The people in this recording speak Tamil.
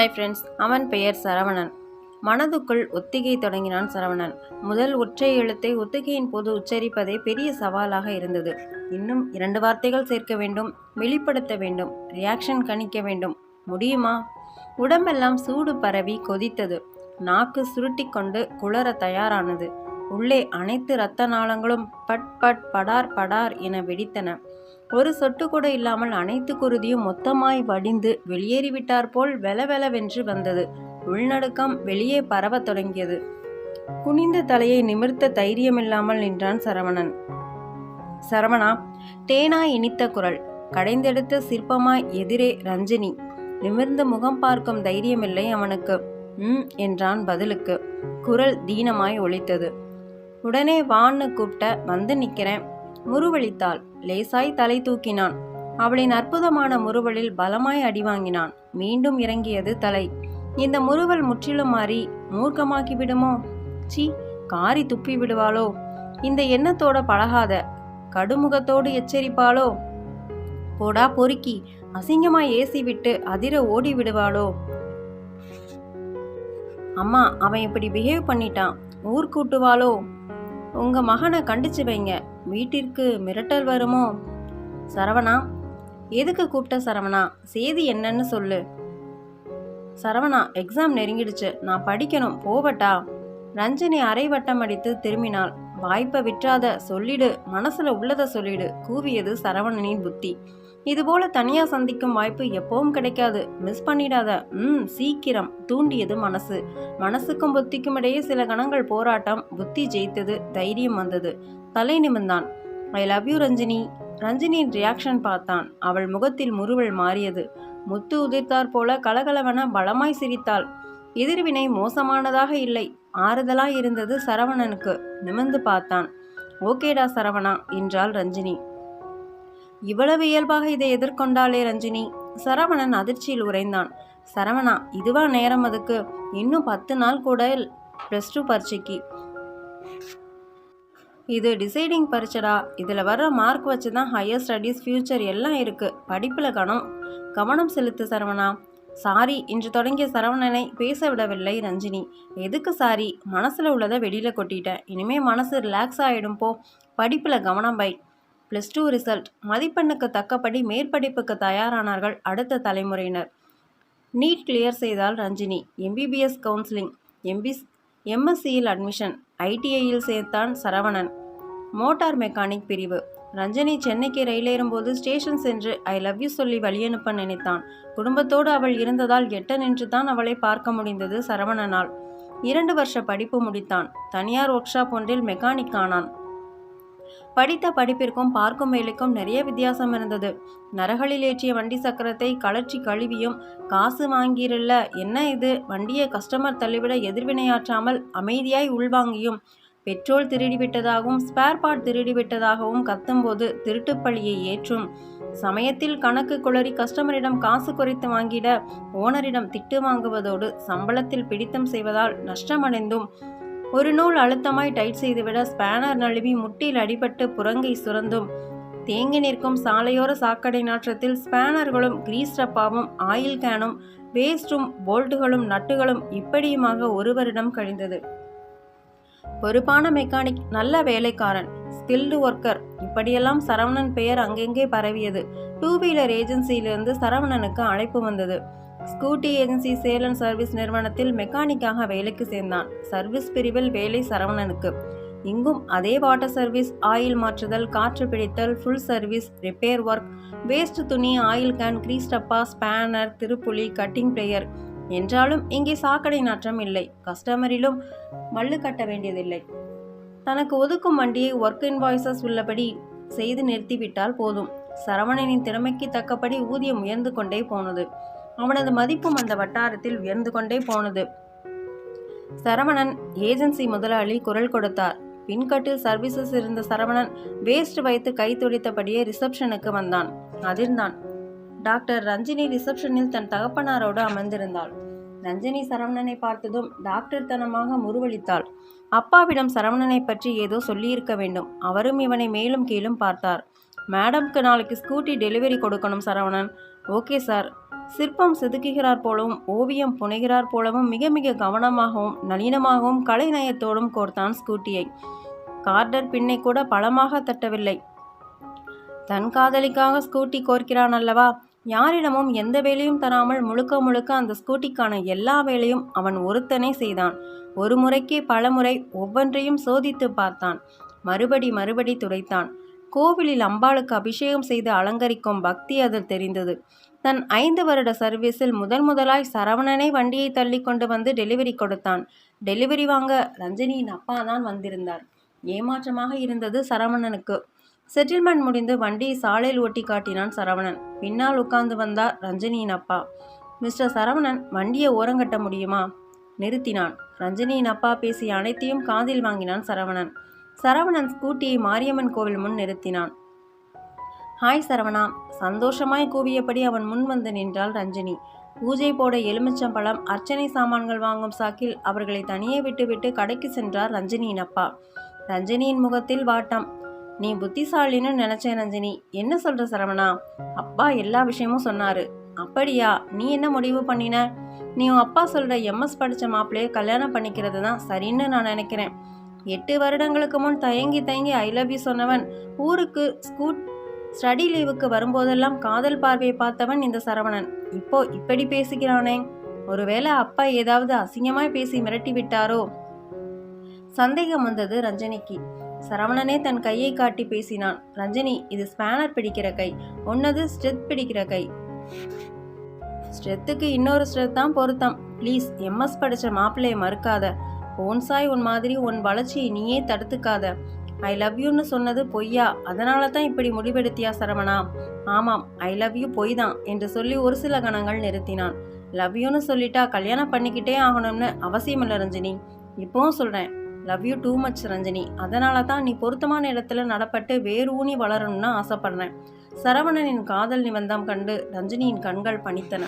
ஹாய் ஃப்ரெண்ட்ஸ் அவன் பெயர் சரவணன். மனதுக்குள் ஒத்திகை தொடங்கினான் சரவணன். முதல் ஒற்றை எழுத்தை ஒத்திகையின் போது உச்சரிப்பதே பெரிய சவாலாக இருந்தது. இன்னும் இரண்டு வார்த்தைகள் சேர்க்க வேண்டும் வெளிப்படுத்த வேண்டும் ரியாக்ஷன் கணிக்க வேண்டும். முடியுமா? உடம்பெல்லாம் சூடு பரவி கொதித்தது. நாக்கு சுருட்டிக்கொண்டு குளற தயாரானது. உள்ளே அனைத்து இரத்த நாளங்களும் பட் பட் படார் படார் என வெடித்தன. ஒரு சொட்டு கூட இல்லாமல் அனைத்து குருதியும் மொத்தமாய் வடிந்து வெளியேறிவிட்டார் போல் வெலவெலவென்று வந்தது. உள்நடுக்கம் வெளியே பரவத் தொடங்கியது. குனிந்த தலையை நிமிர்த்த தைரியமில்லாமல் நின்றான் சரவணன். சரவணா தேனாய் இனித்த குரல். கடைந்தெடுத்த சிற்பமாய் எதிரே ரஞ்சினி. நிமிர்ந்து முகம் பார்க்கும் தைரியமில்லை அவனுக்கு. ம் என்றான் பதிலுக்கு. குரல் தீனமாய் ஒழித்தது உடனே வான்னு கூப்பிட்ட வந்து நிற்கிறேன் முருவளித்தாள் லேசாய் தலை தூக்கினான். அவளின் அற்புதமான முறுவலில் பலமாய் அடி வாங்கினான். மீண்டும் இறங்கியது தலை. இந்த முறுவல் முற்றிலும் மாறி மூர்க்கமாக்கி விடுமோ? சி காரி துப்பி விடுவாளோ? இந்த எண்ணத்தோட பழகாத கடுமுகத்தோடு எச்சரிப்பாளோ? போடா பொறுக்கி அசிங்கமாய் ஏசி விட்டு அதிர ஓடி விடுவாளோ? அம்மா அவன் இப்படி பிஹேவ் பண்ணிட்டான். ஊர் கூட்டுவாளோ? உங்க மகனை கண்டிச்சு வைங்க. வீட்டிற்கு மிரட்டல் வருமோ? சரவணா எதுக்கு கூப்பிட்ட சரவணா? செய்தி என்னன்னு சொல்லு. சரவணா எக்ஸாம் நெருங்கிடுச்சு. நான் படிக்கணும். போவட்டா ரஞ்சனி அரை வட்டம் அடித்து திரும்பினாள். வாய்ப்பை விற்றாத சொல்லிடு. மனசுல உள்ளத சொல்லிடு. கூவியது சரவணனின் புத்தி. இதுபோல தனியா சந்திக்கும் வாய்ப்பு எப்பவும் கிடைக்காது. மிஸ் பண்ணிடாத. ம் சீக்கிரம். தூண்டியது மனசு. மனசுக்கும் புத்திக்கும் இடையே சில கணங்கள் போராட்டம். புத்தி ஜெயித்தது. தைரியம் வந்தது. தலை நிமிர்ந்தான். I love you Ranjini. ரஞ்சினியின் reaction பார்த்தான். அவள் முகத்தில் முறுவல் மாறியது. முத்து உதிர்த்தாற் போல கலகலவன பலமாய் சிரித்தாள். எதிர்வினை மோசமானதாக இல்லை. ஆறுதலாய் இருந்தது சரவணனுக்கு. நிமிர்ந்து பார்த்தான். ஓகேடா சரவணா என்றாள் ரஞ்சினி. இவ்வளவு இயல்பாக இதை எதிர்கொண்டாளே ரஞ்சினி. சரவணன் அதிர்ச்சியில் உறைந்தான். சரவணா இதுவா நேரம் அதுக்கு? இன்னும் பத்து நாள் கூட ப்ளஸ் டூ பரீட்சைக்கு. இது டிசைடிங் பரீட்சடா. இதில் வர்ற மார்க் வச்சு தான் ஹையர் ஸ்டடீஸ் ஃப்யூச்சர் எல்லாம் இருக்குது படிப்பில் கணம். கவனம் செலுத்து சரவணா. சாரி இன்று தொடங்கிய சரவணனை பேச விடவில்லை ரஞ்சினி. எதுக்கு சாரி? மனசில் உள்ளதை வெளியில் கொட்டிட்டேன். இனிமே மனசு ரிலாக்ஸ் ஆகிடும் போ. படிப்பில் கவனம் பை ப்ளஸ் டூ ரிசல்ட் மதிப்பெண்ணுக்கு தக்கபடி மேற்படிப்புக்கு தயாரானார்கள் அடுத்த தலைமுறையினர். நீட் கிளியர் செய்தால் ரஞ்சினி. எம்பிபிஎஸ் கவுன்சிலிங் எம்பிஸ் எம்எஸ்சியில் அட்மிஷன் ஐடிஐயில் சேர்த்தான் சரவணன். மோட்டார் மெக்கானிக் பிரிவு. ரஞ்சனி சென்னைக்கு ரயில் ஏறும்போது ஸ்டேஷன் சென்று ஐ லவ் யூ சொல்லி வழியனுப்ப நினைத்தான். குடும்பத்தோடு அவள் இருந்ததால் எட்ட நின்று தான் அவளை பார்க்க முடிந்தது சரவணனால். இரண்டு வருஷ படிப்பு முடித்தான். தனியார் ஒர்க் ஷாப் ஒன்றில் மெக்கானிக் ஆனான். படித்த படிப்பிற்கும் பார்க்கும் வேலைக்கும் நிறைய வித்தியாசம் இருந்தது. நரகளில் ஏற்றிய வண்டி சக்கரத்தை கலற்றி கழுவியும் காசு வாங்கியிருல்ல என்ன இது? வண்டியை கஸ்டமர் தள்ளிவிட எதிர்வினையாற்றாமல் அமைதியாய் உள்வாங்கியும் பெட்ரோல் திருடிவிட்டதாகவும் ஸ்பேர் பார்ட் திருடிவிட்டதாகவும் கத்தும்போது திருட்டுப்பழியை ஏற்றும். சமயத்தில் கணக்கு குளறி கஸ்டமரிடம் காசு குறைத்து வாங்கிட ஓனரிடம் திட்டு வாங்குவதோடு சம்பளத்தில் பிடித்தம் செய்வதால் நஷ்டமடைந்தும். ஒரு நூல் அழுத்தமாய் டைட் செய்துவிட ஸ்பேனர் நழுவி முட்டில் அடிபட்டு புறங்கை சுரந்தும். தேங்கி நிற்கும் சாலையோர சாக்கடை நாற்றத்தில் ஸ்பேனர்களும் கிரீஸ் டப்பாவும் ஆயில் கேனும் வேஸ்டும் போல்ட்டுகளும் நட்டுகளும் இப்படியுமாக ஒரு வருடம் கழிந்தது. பொறுப்பான மெக்கானிக் நல்ல வேலைக்காரன் ஸ்கில்டு ஒர்க்கர் இப்படியெல்லாம் சரவணன் பெயர் அங்கெங்கே பரவியது? டூ வீலர் ஏஜென்சியிலிருந்து சரவணனுக்கு அழைப்பு வந்தது. ஸ்கூட்டி ஏஜென்சி சேலன் சர்வீஸ் நிறுவனத்தில் மெக்கானிக்காக வேலைக்கு சேர்ந்தான். சர்வீஸ் பிரிவில் வேலை சரவணனுக்கு. இங்கும் அதே வாட்டர் சர்வீஸ் ஆயில் மாற்றுதல் காற்று பிடித்தல் full service repair work waste துணி ஆயில் கேன் கிரீஸ்டப்பா ஸ்பேனர் திருப்புலி கட்டிங் பிளேயர் என்றாலும் இங்கே சாக்கடை நாற்றம் இல்லை. கஸ்டமரிலும் மல்லு கட்ட வேண்டியதில்லை. தனக்கு ஒதுக்கும் வண்டியை ஒர்க் இன்வாய்ஸஸ் உள்ளபடி செய்து நிறுத்திவிட்டால் போதும். சரவணனின் திறமைக்கு தக்கபடி ஊதியம் உயர்ந்து கொண்டே போனது. அவனது மதிப்பும் அந்த வட்டாரத்தில் உயர்ந்து கொண்டே போனது. சரவணன் ஏஜென்சி முதலாளி குரல் கொடுத்தார். பின்கட்டில் சர்வீசஸ் இருந்த சரவணன் வேஸ்ட் வைத்து கை துடித்தபடியே ரிசப்ஷனுக்கு வந்தான். அதிர்ந்தான். டாக்டர் ரஞ்சினி ரிசப்ஷனில் தன் தகப்பனாரோடு அமர்ந்திருந்தாள். ரஞ்சினி சரவணனை பார்த்ததும் டாக்டர் தனமாக முருவளித்தாள் அப்பாவிடம் சரவணனை பற்றி ஏதோ சொல்லியிருக்க வேண்டும். அவரும் இவனை மேலும் கீழும் பார்த்தார். மேடம்க்கு நாளைக்கு ஸ்கூட்டி டெலிவரி கொடுக்கணும் சரவணன். Okay sir. சிற்பம் செதுக்குகிறார் போலவும் ஓவியம் புனைகிறார் போலவும் மிக மிக கவனமாகவும் நளினமாகவும் கலைநயத்தோடும் கோர்த்தான் ஸ்கூட்டியை. கார்டர் பின்னை கூட பலமாக தட்டவில்லை. தன் காதலிக்காக ஸ்கூட்டி கோர்க்கிறான் அல்லவா? யாரிடமும் எந்த வேலையும் தராமல் முழுக்க முழுக்க அந்த ஸ்கூட்டிக்கான எல்லா வேலையும் அவன் ஒருத்தனே செய்தான். ஒரு முறைக்கு பல முறை ஒவ்வொன்றையும் சோதித்து பார்த்தான். மறுபடி மறுபடி துடைத்தான். கோவிலில் அம்பாளுக்கு அபிஷேகம் செய்து அலங்கரிக்கும் பக்தி அதில் தெரிந்தது. தன் ஐந்து வருட சர்வீஸில் முதன் முதலாய் சரவணனை வண்டியை தள்ளி கொண்டு வந்து டெலிவரி கொடுத்தான். டெலிவரி வாங்க ரஞ்சனியின் அப்பா தான் வந்திருந்தார். ஏமாற்றமாக இருந்தது சரவணனுக்கு. செட்டில்மெண்ட் முடிந்து வண்டியை சாலையில் ஓட்டி காட்டினான் சரவணன். பின்னால் உட்கார்ந்து வந்தார் ரஞ்சனியின் அப்பா. மிஸ்டர் சரவணன் வண்டியை ஓரங்கட்ட முடியுமா? நிறுத்தினான். ரஞ்சனியின் அப்பா பேசிய அனைத்தையும் காதில் வாங்கினான் சரவணன். சரவணன் ஸ்கூட்டியை மாரியம்மன் கோவில் முன் நிறுத்தினான். ஹாய் சரவணா. சந்தோஷமாய் கூவியபடி அவன் முன் வந்து நின்றாள் ரஞ்சினி. பூஜை போட எலுமிச்சம்பழம் அர்ச்சனை சாமான்கள் வாங்கும் சாக்கில் அவர்களை தனியே விட்டுவிட்டு கடைக்கு சென்றார் ரஞ்சினியின் அப்பா. ரஞ்சனியின் முகத்தில் வாட்டம். நீ புத்திசாலின்னு நினைச்சேன் ரஞ்சினி. என்ன சொல்ற சரவணா? அப்பா எல்லா விஷயமும் சொன்னாரு. அப்படியா? நீ என்ன முடிவு பண்ணின? நீ உன் அப்பா சொல்ற எம்எஸ் படிச்ச மாப்பிள்ளைய கல்யாணம் பண்ணிக்கிறது தான் சரின்னு நான் நினைக்கிறேன். எட்டு வருடங்களுக்கு முன் தயங்கி தயங்கி ஐ லவ் யூ சொன்னவன் ஊருக்கு ஸ்கூட் ஸ்டடி லீவுக்கு வரும்போதெல்லாம் காதல் பார்வையை பார்த்தவன் இந்த சரவணன். இப்போ இப்படி பேசுகிறானே ஒருவேளை அப்பா ஏதாவது அசிங்கமாய் பேசி மிரட்டி விட்டாரோ? சந்தேகம் வந்தது ரஞ்சனிக்கு. சரவணனே தன் கையை காட்டி பேசினான். ரஞ்சனி இது ஸ்பேனர் பிடிக்கிற கை ஒன்னது ஸ்ட்ரெத் பிடிக்கிற கை. ஸ்ட்ரெத்துக்கு இன்னொரு ஸ்ட்ரெத் தான் பொருத்தம். ப்ளீஸ் எம்எஸ் படித்த மாப்பிள்ளையை மறுக்காத. போன்சாய் உன் மாதிரி உன் வளர்ச்சியை நீயே தடுத்துக்காத. ஐ லவ் யூன்னு சொன்னது பொய்யா? அதனால தான் இப்படி முடிவெடுத்தியா சரவணா? ஆமாம் ஐ லவ் யூ பொய் தான் என்று சொல்லி ஒரு சில கணங்கள் நிறுத்தினான். லவ் யூன்னு சொல்லிட்டா கல்யாணம் பண்ணிக்கிட்டே ஆகணும்னு அவசியம் இல்லை ரஞ்சினி. இப்போவும் சொல்கிறேன் love you too much Ranjini. அதனால தான் நீ பொருத்தமான இடத்துல நடப்பட்டு வேறு ஊனி வளரணும்னு ஆசைப்படுறேன். சரவணனின் காதல் நிபந்தம் கண்டு ரஞ்சினியின் கண்கள் பணித்தன.